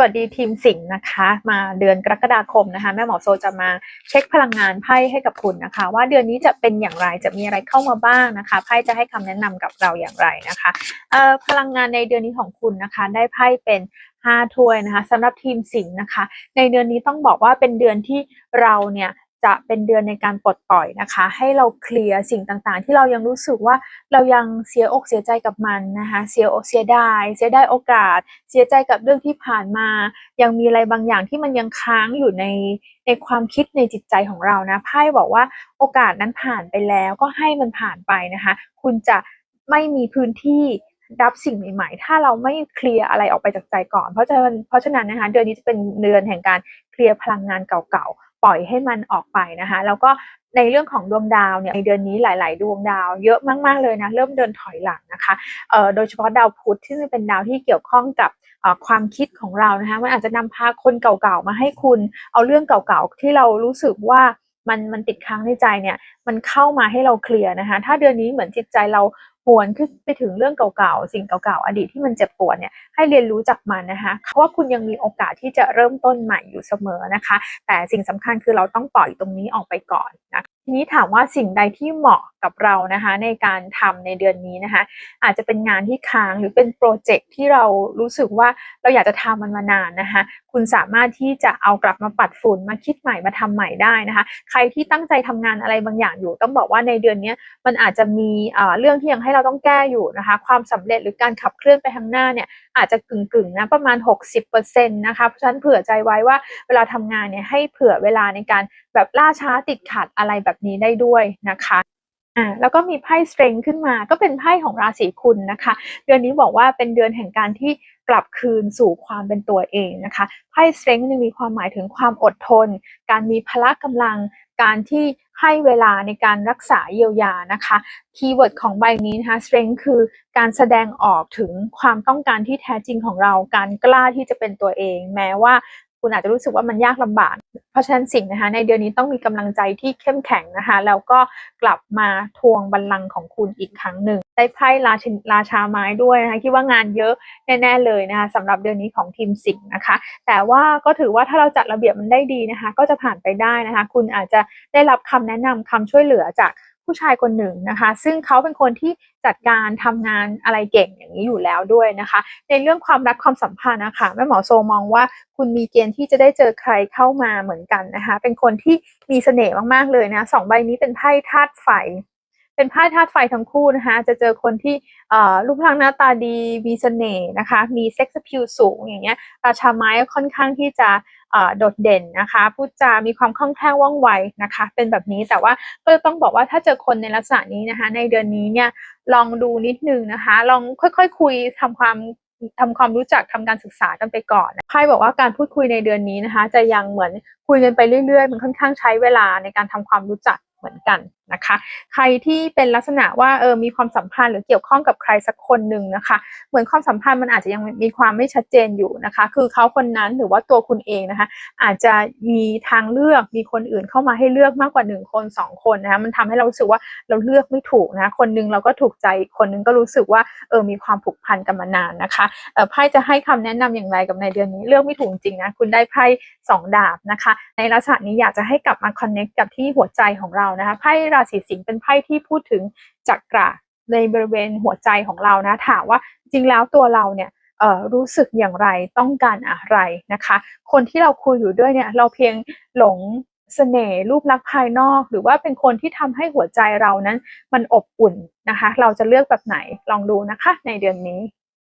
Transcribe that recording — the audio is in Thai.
สวัสดีทีมสิงห์นะคะ มาเดือนกรกฎาคมนะคะแม่หมอโซจะมาเช็คพลังงานไพ่ให้กับคุณนะคะ ว่าเดือนนี้จะเป็นอย่างไรจะมีอะไรเข้ามาบ้างนะคะไพ่จะให้คำแนะนำกับเราอย่างไรนะคะเอ่อพลังงานในเดือนนี้ของคุณนะคะ ได้ไพ่เป็น5ถ้วยนะคะสำหรับทีมสิงห์นะคะ ในเดือนนี้ต้องบอกว่าเป็นเดือนที่เราเนี่ย จะเป็นเดือนในการปลดปล่อยนะคะ ให้เราเคลียร์สิ่งต่างๆ ที่เรายังรู้สึกว่าเรายังเสียอกเสียใจกับมันนะคะเสียอกเสียดาย เสียดายโอกาส เสียใจกับเรื่องที่ผ่านมา ยังมีอะไรบางอย่างที่มันยังค้างอยู่ในในความคิดในจิตใจของเรานะไพ่บอกว่าโอกาสนั้นผ่านไปแล้วก็ให้มันผ่านไปนะคะ คุณจะไม่มีพื้นที่รับสิ่งใหม่ๆ ถ้าเราไม่เคลียร์อะไรออกไปจากใจก่อน เพราะฉะนั้นเพราะฉะนั้นนะคะเดือนนี้จะเป็นเดือนแห่งการเคลียร์พลังงานเก่าๆ ปล่อยให้มันออกไปนะคะแล้วก็ในเรื่องของดวงดาวเนี่ยในเดือนนี้หลาย ๆ ดวงดาวเยอะมาก ๆ เลยนะเริ่มเดินถอยหลังนะคะเอ่อโดยเฉพาะดาวพุธที่เป็นดาวที่เกี่ยวข้องกับความคิดของเรานะคะมันอาจจะนำพาคนเก่าๆมาให้คุณเอาเรื่องเก่าๆที่เรารู้สึกว่ามันมันติดค้างในใจเนี่ยมันเข้ามาให้เราเคลียร์นะคะถ้าเดือนนี้เหมือนจิตใจเรา วนขึ้นไปถึงเรื่องเก่าๆ สิ่งเก่าๆ อดีตที่มันเจ็บปวดเนี่ยให้เรียนรู้จากมันนะคะเพราะว่าคุณยังมีโอกาสที่จะเริ่มต้นใหม่อยู่เสมอนะคะ แต่สิ่งสำคัญคือเราต้องปล่อยตรงนี้ออกไปก่อนนะทีนี้ถามว่าสิ่งใดที่เหมาะกับเรานะคะในการทำในเดือนนี้นะคะอาจจะเป็นงานที่ค้างหรือเป็นโปรเจกต์ที่เรารู้สึกว่าเราอยากจะทำมันมานานนะคะคุณสามารถที่จะเอากลับมาปัดฝุ่นมาคิดใหม่มาทำใหม่ได้นะคะ ใครที่ตั้งใจทำงานอะไรบางอย่างอยู่ ต้องบอกว่าในเดือนนี้มันอาจจะมีเรื่องที่ยังให้เราต้องแก้อยู่นะคะ ความสำเร็จหรือการขับเคลื่อนไปข้างหน้าเนี่ยอาจจะกึ่งๆนะประมาณ 60%นะคะเพราะฉะนั้นเผื่อใจไว้ว่าเวลาทำงานเนี่ยให้เผื่อเวลาในการแบบล่าช้าติดขัดอะไรแบบนี้ได้ด้วยนะคะอ่าแล้วก็มีไพ่ strength ขึ้นมาก็เป็นไพ่ของราศีคุณนะคะ เดือนนี้บอกว่าเป็นเดือนแห่งการที่ กลับคืนสู่ความเป็นตัวเองนะคะไพ่ strength มีความหมายถึงความอดทน การมีพละกำลัง การที่ให้เวลาในการรักษาเยียวยานะคะคีย์เวิร์ดของใบนี้นะคะ strength คือการแสดงออกถึงความต้องการที่แท้จริงของเรา การกล้าที่จะเป็นตัวเอง แม้ว่า คุณอาจจะรู้สึกว่ามันยากลำบาก เพราะฉะนั้นสิ่งนะคะ ในเดือนนี้ต้องมีกำลังใจที่เข้มแข็งนะคะ แล้วก็กลับมาทวงบัลลังก์ของคุณอีกครั้งหนึ่ง ได้ไพ่ราชราชาไม้ด้วยนะคะคิดว่างานเยอะแน่ๆเลยนะคะสำหรับเดือนนี้ของทีมสิงห์นะคะ แต่ว่าก็ถือว่าถ้าเราจัดระเบียบมันได้ดีนะคะ ก็จะผ่านไปได้นะคะ คุณอาจจะได้รับคำแนะนำคำช่วยเหลือจาก ผู้ชายคนหนึ่งนะคะ ซึ่งเขาเป็นคนที่จัดการทำงานอะไรเก่งอย่างนี้อยู่แล้วด้วยนะคะ ในเรื่องความรักความสัมพันธ์นะคะแม่หมอโซมองว่าคุณมีเกณฑ์ที่จะได้เจอใครเข้ามาเหมือนกันนะคะ เป็นคนที่มีเสน่ห์มากๆเลยนะสองใบนี้เป็นไพ่ธาตุไฟ เป็นไพ่ธาตุไฟทั้งคู่นะคะ จะเจอคนที่รูปร่างหน้าตาดี มีเสน่ห์นะคะ มีเซ็กซ์พิวสูงอย่างเงี้ย ราชาไม้ค่อนข้างที่จะโดดเด่นนะคะ พูดจามีความคล่องแคล่วว่องไวนะคะ เป็นแบบนี้ แต่ว่าก็ต้องบอกว่าถ้าเจอคนในลักษณะนี้นะคะ ในเดือนนี้เนี่ย ลองดูนิดนึงนะคะ ลองค่อยๆคคุยทำความทำความรู้จักทำการศึกษากันไปก่อนไพ่บอกว่าการพูดคุยในเดือนนี้นะคะ จะยังเหมือนคุยกันไปเรื่อยๆ มันค่อนข้างใช้เวลาในการทำความรู้จักเหมือนกัน นะคะ ใครที่เป็นลักษณะว่าเออมีความสัมพันธ์หรือเกี่ยวข้องกับใครสักคนหนึ่งนะคะ เหมือนความสัมพันธ์มันอาจจะยังมีความไม่ชัดเจนอยู่นะคะ คือเขาคนนั้นหรือว่าตัวคุณเองนะคะ อาจจะมีทางเลือกมีคนอื่นเข้ามาให้เลือกมากกว่าหนึ่งคนสองคนนะคะมันทำให้เรารู้สึกว่าเราเลือกไม่ถูกนะคนนึงเราก็ถูกใจคนนึงก็รู้สึกว่าเออมีความผูกพันกันมานานนะคะไพ่จะให้คำแนะนำอย่างไรกับในเดือนนี้เลือกไม่ถูกจริงนะคุณได้ไพ่สองดาบนะคะ ในลักษณะนี้อยากจะให้กลับมาคอนเน็กกับที่หัวใจของเรานะคะไพ่ราศีสิงห์เป็นไพ่ที่พูดถึงจักระในบริเวณหัวใจของเรานะถามว่าจริงแล้วตัวเราเนี่ยรู้สึกอย่างไรต้องการอะไรนะคะ คนที่เราคุยอยู่ด้วยเนี่ยเราเพียงหลงเสน่ห์รูปลักษณ์ภายนอก หรือว่าเป็นคนที่ทำให้หัวใจเรานั้น มันอบอุ่นนะคะ เราจะเลือกแบบไหนลองดูนะคะในเดือนนี้